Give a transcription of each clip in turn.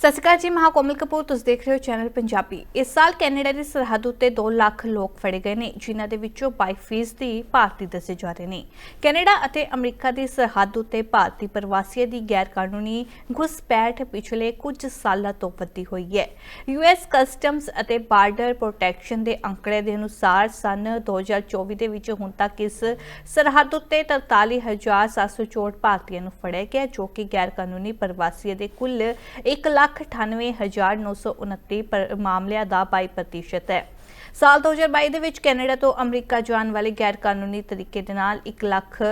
ਸਤਿ ਸ਼੍ਰੀ ਅਕਾਲ ਜੀ, ਮੈਂ ਕੋਮਲ ਕਪੂਰ, ਤੁਸੀਂ ਦੇਖ ਰਹੇ ਹੋ ਚੈਨਲ ਪੰਜਾਬੀ। ਇਸ ਸਾਲ ਕੈਨੇਡਾ ਦੀ ਸਰਹੱਦ ਉੱਤੇ 2 ਲੱਖ ਲੋਕ ਫੜੇ ਗਏ ਨੇ, ਜਿਨ੍ਹਾਂ ਦੇ ਵਿੱਚੋਂ 22% ਦੀ ਭਾਰਤੀ ਦੱਸੇ ਜਾ ਰਹੇ ਨੇ। ਕੈਨੇਡਾ ਅਤੇ ਅਮਰੀਕਾ ਦੀ ਸਰਹੱਦ ਉੱਤੇ ਭਾਰਤੀ ਪ੍ਰਵਾਸੀਆਂ ਦੀ ਗੈਰ ਕਾਨੂੰਨੀ ਘੁਸਪੈਠ ਪਿਛਲੇ ਕੁਝ ਸਾਲਾਂ ਤੋਂ ਵਧੀ ਹੋਈ ਹੈ। ਯੂਐਸ ਕਸਟਮਸ ਅਤੇ ਬਾਰਡਰ ਪ੍ਰੋਟੈਕਸ਼ਨ ਦੇ ਅੰਕੜੇ ਦੇ ਅਨੁਸਾਰ ਸਨ 2024 ਦੇ ਵਿੱਚ ਹੁਣ ਤੱਕ ਇਸ ਸਰਹੱਦ ਉੱਤੇ 43764 ਭਾਰਤੀਆਂ ਨੂੰ ਫੜਿਆ ਗਿਆ, ਜੋ ਕਿ ਗੈਰ ਕਾਨੂੰਨੀ ਪ੍ਰਵਾਸੀਆਂ ਦੇ ਕੁੱਲ 1,98,929 ਪਰ- ਮਾਮਲਿਆਂ ਦਾ 22% ਹੈ। ਸਾਲ 2022 ਦੇ ਵਿੱਚ ਕੈਨੇਡਾ ਤੋਂ ਅਮਰੀਕਾ ਜਾਣ ਵਾਲੇ ਗੈਰ ਕਾਨੂੰਨੀ ਤਰੀਕੇ ਦੇ ਨਾਲ 1 ਲੱਖ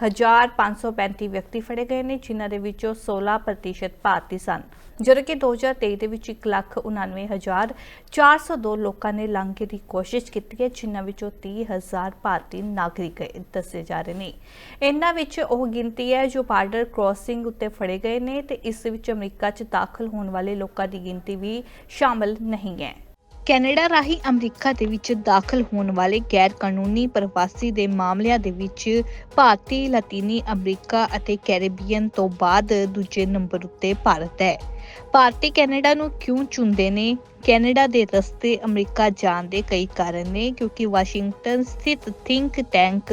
9535 ਵਿਅਕਤੀ ਫੜੇ ਗਏ ਨੇ ਜਿਨ੍ਹਾਂ ਦੇ ਵਿੱਚੋਂ 16% ਭਾਰਤੀ ਸਨ। ਜਦੋਂ ਕਿ 2023 ਦੇ ਵਿੱਚ 1,99,402 ਲੋਕਾਂ ਨੇ ਲਾਂਘੇ ਦੀ ਕੋਸ਼ਿਸ਼ ਕੀਤੀ ਹੈ ਜਿਨ੍ਹਾਂ ਵਿੱਚੋਂ 30000 ਭਾਰਤੀ ਨਾਗਰਿਕ ਦੱਸੇ ਜਾ ਰਹੇ ਨੇ। ਇਹਨਾਂ ਵਿੱਚ ਉਹ ਗਿਣਤੀ ਹੈ ਜੋ ਬਾਰਡਰ ਕ੍ਰਾਸਿੰਗ ਉੱਤੇ ਫੜੇ ਗਏ ਨੇ ਤੇ ਇਸ ਵਿੱਚ ਅਮਰੀਕਾ 'ਚ ਦਾਖਲ ਹੋਣ ਵਾਲੇ ਲੋਕਾਂ ਦੀ ਗਿਣਤੀ ਵੀ ਸ਼ਾਮਲ ਨਹੀਂ ਹੈ। ਕੈਨੇਡਾ ਰਾਹੀਂ ਅਮਰੀਕਾ ਦੇ ਵਿੱਚ ਦਾਖਲ ਹੋਣ ਵਾਲੇ ਗੈਰ ਕਾਨੂੰਨੀ ਪ੍ਰਵਾਸੀ ਦੇ ਮਾਮਲਿਆਂ ਦੇ ਵਿੱਚ ਭਾਰਤੀ, ਲਾਤੀਨੀ, ਅਮਰੀਕਾ ਅਤੇ ਕੈਰੀਬੀਅਨ ਤੋਂ ਬਾਅਦ ਦੂਜੇ ਨੰਬਰ ਉੱਤੇ ਭਾਰਤ ਹੈ। ਭਾਰਤੀ ਕੈਨੇਡਾ ਨੂੰ ਕਿਉਂ ਚੁਣਦੇ ਨੇ? ਕੈਨੇਡਾ ਦੇ ਰਸਤੇ ਅਮਰੀਕਾ ਜਾਣ ਦੇ ਕਈ ਕਾਰਨ ਨੇ, ਕਿਉਂਕਿ ਵਾਸ਼ਿੰਗਟਨ ਸਥਿਤ ਥਿੰਕ ਟੈਂਕ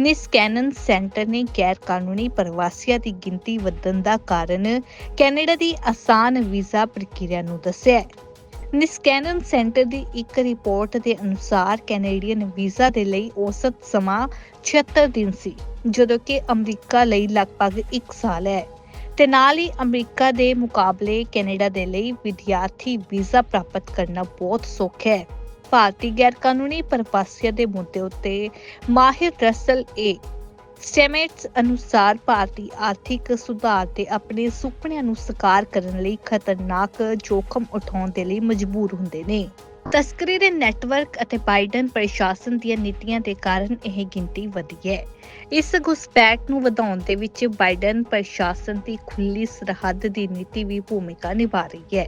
ਨਿਸਕੈਨਨ ਸੈਂਟਰ ਨੇ ਗੈਰ ਕਾਨੂੰਨੀ ਪ੍ਰਵਾਸੀਆਂ ਦੀ ਗਿਣਤੀ ਵਧਣ ਦਾ ਕਾਰਨ ਕੈਨੇਡਾ ਦੀ ਆਸਾਨ ਵੀਜ਼ਾ ਪ੍ਰਕਿਰਿਆ ਨੂੰ ਦੱਸਿਆ ਨਿਸਕੈਨਨ ਸੈਂਟਰ ਦੀ ਇੱਕ ਰਿਪੋਰਟ ਦੇ ਅਨੁਸਾਰ ਕੈਨੇਡੀਅਨ ਵੀਜ਼ਾ ਦੇ ਲਈ ਔਸਤ ਸਮਾਂ 76 ਦਿਨ ਸੀ, ਜਦੋਂ ਕਿ ਅਮਰੀਕਾ ਲਈ ਲਗਭਗ 1 ਸਾਲ ਹੈ। ਤੇ ਨਾਲ ਹੀ ਅਮਰੀਕਾ ਦੇ ਮੁਕਾਬਲੇ ਕੈਨੇਡਾ ਦੇ ਲਈ ਵਿਦਿਆਰਥੀ ਵੀਜ਼ਾ ਪ੍ਰਾਪਤ ਕਰਨਾ ਬਹੁਤ ਸੌਖਾ ਹੈ। ਭਾਰਤੀ ਗੈਰ ਕਾਨੂੰਨੀ ਪ੍ਰਵਾਸੀਆਂ ਦੇ ਮੁੱਦੇ ਉੱਤੇ ਮਾਹਿਰ ਰਸਲ ਏ ਸਟੈਮੇਟਸ ਅਨੁਸਾਰ ਭਾਰਤੀ ਆਰਥਿਕ ਸੁਧਾਰ ਤੇ ਆਪਣੇ ਸੁਪਨਿਆਂ ਨੂੰ ਸਾਕਾਰ ਕਰਨ ਲਈ ਖਤਰਨਾਕ ਜੋਖਮ ਉਠਾਉਣ ਦੇ ਲਈ ਮਜਬੂਰ ਹੁੰਦੇ ਨੇ। ਤਸਕਰੀ ਦੇ ਨੈਟਵਰਕ ਅਤੇ ਬਾਈਡਨ ਪ੍ਰਸ਼ਾਸਨ ਦੀਆਂ ਨੀਤੀਆਂ ਦੇ ਕਾਰਨ ਇਹ ਗਿਣਤੀ ਵਧੀ ਹੈ। ਇਸ ਘੁਸਪੈਠ ਨੂੰ ਵਧਾਉਣ ਦੇ ਵਿੱਚ ਬਾਈਡਨ ਪ੍ਰਸ਼ਾਸਨ ਦੀ ਖੁੱਲੀ ਸਰਹੱਦ ਦੀ ਨੀਤੀ ਵੀ ਭੂਮਿਕਾ ਨਿਭਾ ਰਹੀ ਹੈ।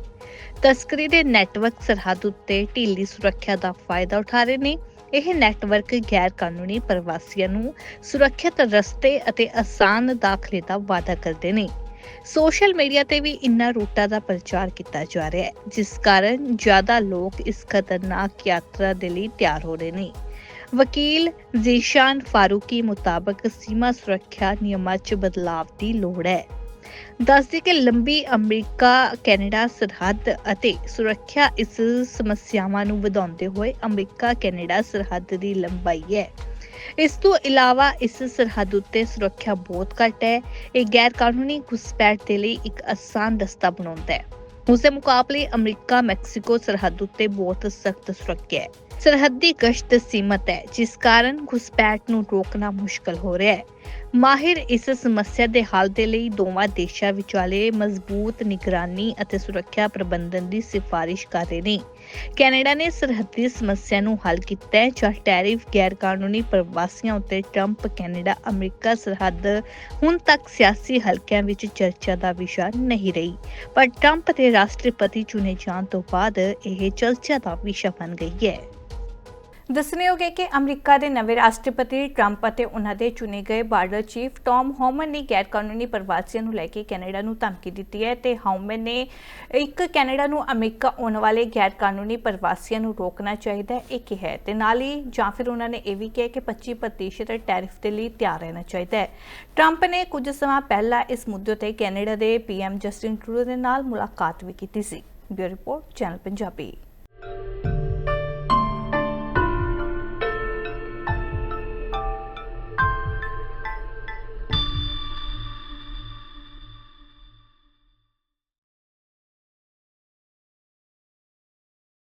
ਤਸਕਰੀ ਦੇ ਨੈਟਵਰਕ ਸਰਹੱਦ ਉੱਤੇ ਢਿੱਲੀ ਸੁਰੱਖਿਆ ਦਾ ਫਾਇਦਾ ਉਠਾ ਰਹੇ ਨੇ। ਇਹ ਨੈਟਵਰਕ ਗੈਰ ਕਾਨੂੰਨੀ ਪ੍ਰਵਾਸੀਆਂ ਨੂੰ ਸੁਰੱਖਿਅਤ, ਰਸਤੇ ਅਤੇ ਆਸਾਨ ਦਾਖਲੇ ਦਾ ਵਾਅਦਾ ਕਰਦੇ ਨੇ। ਸੋਸ਼ਲ ਮੀਡੀਆ ਤੇ ਵੀ ਇਨ੍ਹਾਂ ਰੂਟਾਂ ਦਾ ਪ੍ਰਚਾਰ ਕੀਤਾ ਜਾ ਰਿਹਾ ਹੈ, ਜਿਸ ਕਾਰਨ ਜ਼ਿਆਦਾ ਲੋਕ ਇਸ ਖਤਰਨਾਕ ਯਾਤਰਾ ਦੇ ਲਈ ਤਿਆਰ ਹੋ ਰਹੇ ਨੇ। ਵਕੀਲ ਜ਼ੀਸ਼ਾਨ ਫਾਰੂਕੀ ਮੁਤਾਬਕ ਸੀਮਾ ਸੁਰੱਖਿਆ ਨਿਯਮਾਂ 'ਚ ਬਦਲਾਅ ਦੀ ਲੋੜ ਹੈ। ਦੱਸਦੀ ਕਿ ਲੰਬੀ ਅਮਰੀਕਾ, ਕੈਨੇਡਾ, ਸਰਹੱਦ ਅਤੇ ਸੁਰੱਖਿਆ ਇਸ ਸਮੱਸਿਆਵਾਂ ਨੂੰ ਵਧਾਉਂਦੇ ਹੋਏ ਅਮਰੀਕਾ, ਕੈਨੇਡਾ ਸਰਹੱਦ ਦੀ ਲੰਬਾਈ ਹੈ। ਇਸ ਤੋਂ ਇਲਾਵਾ ਇਸ ਸਰਹੱਦ ਉੱਤੇ ਸੁਰੱਖਿਆ ਬਹੁਤ ਘੱਟ ਹੈ। ਇਹ ਗੈਰ ਕਾਨੂੰਨੀ ਘੁਸਪੈਠ ਦੇ ਲਈ ਇੱਕ ਆਸਾਨ ਰਸਤਾ ਬਣਾਉਂਦਾ ਹੈ। ਉਸ ਦੇ ਮੁਕਾਬਲੇ ਅਮਰੀਕਾ, ਮੈਕਸੀਕੋ ਸਰਹੱਦ ਉੱਤੇ ਬਹੁਤ ਸਖਤ ਸੁਰੱਖਿਆ ਹੈ। ਸਰਹੱਦੀ ਗਸ਼ਤ ਸੀਮਤ ਹੈ, ਜਿਸ ਕਾਰਨ ਘੁਸਪੈਠ ਨੂੰ ਰੋਕਣਾ ਮੁਸ਼ਕਲ ਹੋ ਰਿਹਾ ਹੈ। ਮਾਹਿਰ ਇਸ ਸਮੱਸਿਆ ਦੇ ਹੱਲ ਦੇ ਲਈ ਦੋਵਾਂ ਦੇਸ਼ਾਂ ਵਿਚਾਲੇ ਮਜ਼ਬੂਤ ਨਿਗਰਾਨੀ ਅਤੇ ਸੁਰੱਖਿਆ ਪ੍ਰਬੰਧਨ ਦੀ ਸਿਫਾਰਿਸ਼ ਕਰ ਰਹੇ ਨੇ। ਕੈਨੇਡਾ ਨੇ ਸਰਹੱਦੀ ਸਮੱਸਿਆ ਨੂੰ ਹੱਲ ਕੀਤਾ ਹੈ ਜਦ ਟੈਰਿਫ ਗੈਰ ਕਾਨੂੰਨੀ ਪ੍ਰਵਾਸੀਆਂ ਉੱਤੇ ਟਰੰਪ ਕੈਨੇਡਾ, ਅਮਰੀਕਾ ਸਰਹੱਦ ਹੁਣ ਤੱਕ ਸਿਆਸੀ ਹਲਕਿਆਂ ਵਿੱਚ ਚਰਚਾ ਦਾ ਵਿਸ਼ਾ ਨਹੀਂ ਰਹੀ। ਪਰ ਟਰੰਪ ਦੇ ਰਾਸ਼ਟਰਪਤੀ ਚੁਣੇ ਜਾਣ ਤੋਂ ਬਾਅਦ ਇਹ ਚਰਚਾ ਦਾ ਵਿਸ਼ਾ ਬਣ ਗਈ ਹੈ। ਦੱਸਣਯੋਗ ਹੈ ਕਿ ਅਮਰੀਕਾ ਦੇ ਨਵੇਂ ਰਾਸ਼ਟਰਪਤੀ ਟਰੰਪ ਅਤੇ ਉਹਨਾਂ ਦੇ ਚੁਣੇ ਗਏ ਬਾਰਡਰ ਚੀਫ ਟੌਮ ਹੌਮਨ ਨੇ ਗੈਰ ਕਾਨੂੰਨੀ ਪ੍ਰਵਾਸੀਆਂ ਨੂੰ ਲੈ ਕੇ ਕੈਨੇਡਾ ਨੂੰ ਧਮਕੀ ਦਿੱਤੀ ਹੈ ਤੇ ਹੌਮਨ ਨੇ ਇੱਕ ਕੈਨੇਡਾ ਨੂੰ ਅਮਰੀਕਾ ਆਉਣ ਵਾਲੇ ਗੈਰ ਕਾਨੂੰਨੀ ਪ੍ਰਵਾਸੀਆਂ ਨੂੰ ਰੋਕਣਾ ਚਾਹੀਦਾ ਹੈ, ਇਹ ਕਿਹਾ ਹੈ। ਤੇ ਨਾਲ ਹੀ ਜਾਂ ਫਿਰ ਉਹਨਾਂ ਨੇ ਇਹ ਵੀ ਕਿਹਾ ਕਿ 25% ਟੈਰਿਫ ਦੇ ਲਈ ਤਿਆਰ ਰਹਿਣਾ ਚਾਹੀਦਾ ਹੈ। ਟਰੰਪ ਨੇ ਕੁਝ ਸਮਾਂ ਪਹਿਲਾਂ ਇਸ ਮੁੱਦੇ ਤੇ ਕੈਨੇਡਾ ਦੇ ਪੀਐਮ ਜਸਟਿਨ ਟਰੂਡੋ ਦੇ ਨਾਲ ਮੁਲਾਕਾਤ ਵੀ ਕੀਤੀ ਸੀ। Bureau report, channel Punjabi.